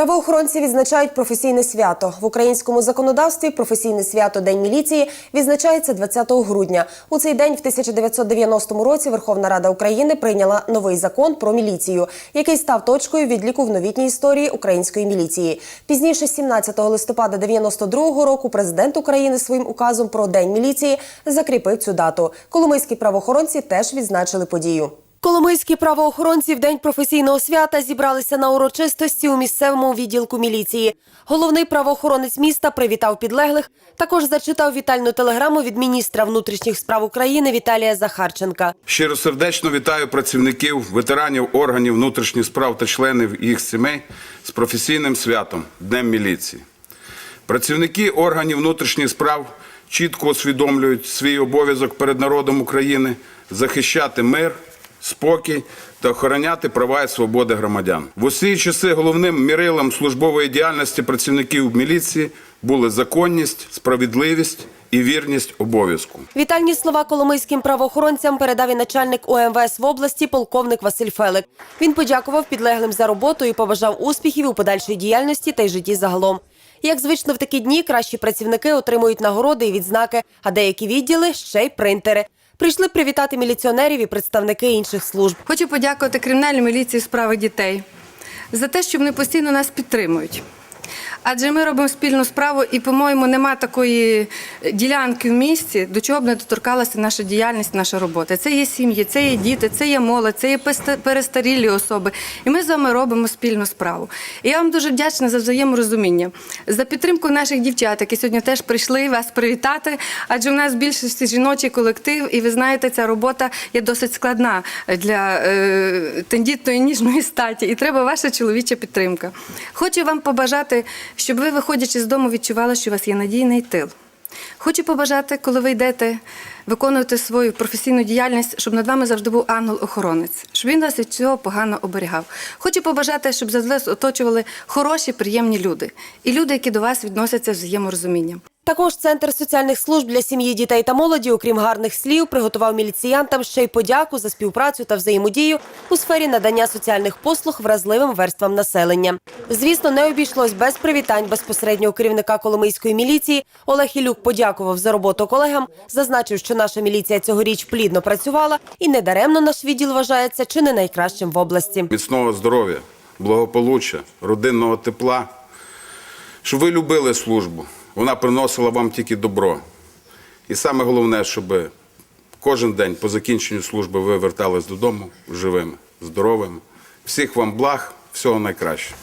Правоохоронці відзначають професійне свято в українському законодавстві. Професійне свято День міліції відзначається 20 грудня. У цей день, в 1990 році, Верховна Рада України прийняла новий закон про міліцію, який став точкою відліку в новітній історії української міліції. Пізніше, 17 листопада 92 року, президент України своїм указом про День міліції закріпив цю дату. Коломийські правоохоронці теж відзначили подію. Коломийські правоохоронці в день професійного свята зібралися на урочистості у місцевому відділку міліції. Головний правоохоронець міста привітав підлеглих. Також зачитав вітальну телеграму від міністра внутрішніх справ України Віталія Захарченка. Щиросердечно вітаю працівників, ветеранів органів внутрішніх справ та членів їх сімей з професійним святом Днем міліції. Працівники органів внутрішніх справ чітко усвідомлюють свій обов'язок перед народом України захищати мир, спокій та охороняти права і свободи громадян. В усі часи головним мірилом службової діяльності працівників міліції були законність, справедливість і вірність обов'язку. Вітальні слова коломийським правоохоронцям передав і начальник ОМВС в області полковник Василь Фелик. Він подякував підлеглим за роботу і побажав успіхів у подальшій діяльності та й житті загалом. Як звично в такі дні, кращі працівники отримують нагороди і відзнаки, а деякі відділи ще й принтери. Прийшли привітати міліціонерів і представники інших служб. Хочу подякувати кримінальній міліції справи дітей за те, що вони постійно нас підтримують. Адже ми робимо спільну справу, і, по-моєму, нема такої ділянки в місті, до чого б не доторкалася наша діяльність, наша робота. Це є сім'ї, це є діти, це є молодь, це є перестарілі особи. І ми з вами робимо спільну справу. І я вам дуже вдячна за взаєморозуміння, за підтримку наших дівчат, які сьогодні теж прийшли вас привітати. Адже в нас більшості жіночий колектив, і ви знаєте, ця робота є досить складна для е, тендітної ніжної статі, і треба ваша чоловіча підтримка. Хочу вам побажати, щоб ви, виходячи з дому, відчували, що у вас є надійний тил. Хочу побажати, коли ви йдете виконувати свою професійну діяльність, щоб над вами завжди був ангел-охоронець, щоб він вас від цього погано оберігав. Хочу побажати, щоб завжди оточували хороші, приємні люди і люди, які до вас відносяться з взаєморозумінням. Також центр соціальних служб для сім'ї, дітей та молоді, окрім гарних слів, приготував міліціянтам ще й подяку за співпрацю та взаємодію у сфері надання соціальних послуг вразливим верствам населення. Звісно, не обійшлось без привітань безпосереднього керівника Коломийської міліції. Олег Ілюк подякував за роботу колегам, зазначив, що наша міліція цьогоріч плідно працювала і недаремно наш відділ вважається чи не найкращим в області. міцного здоров'я, благополуччя, родинного тепла, щоб ви любили службу. Вона приносила вам тільки добро. І саме головне, щоб кожен день по закінченню служби ви вертались додому живими, здоровими. Всіх вам благ, всього найкращого.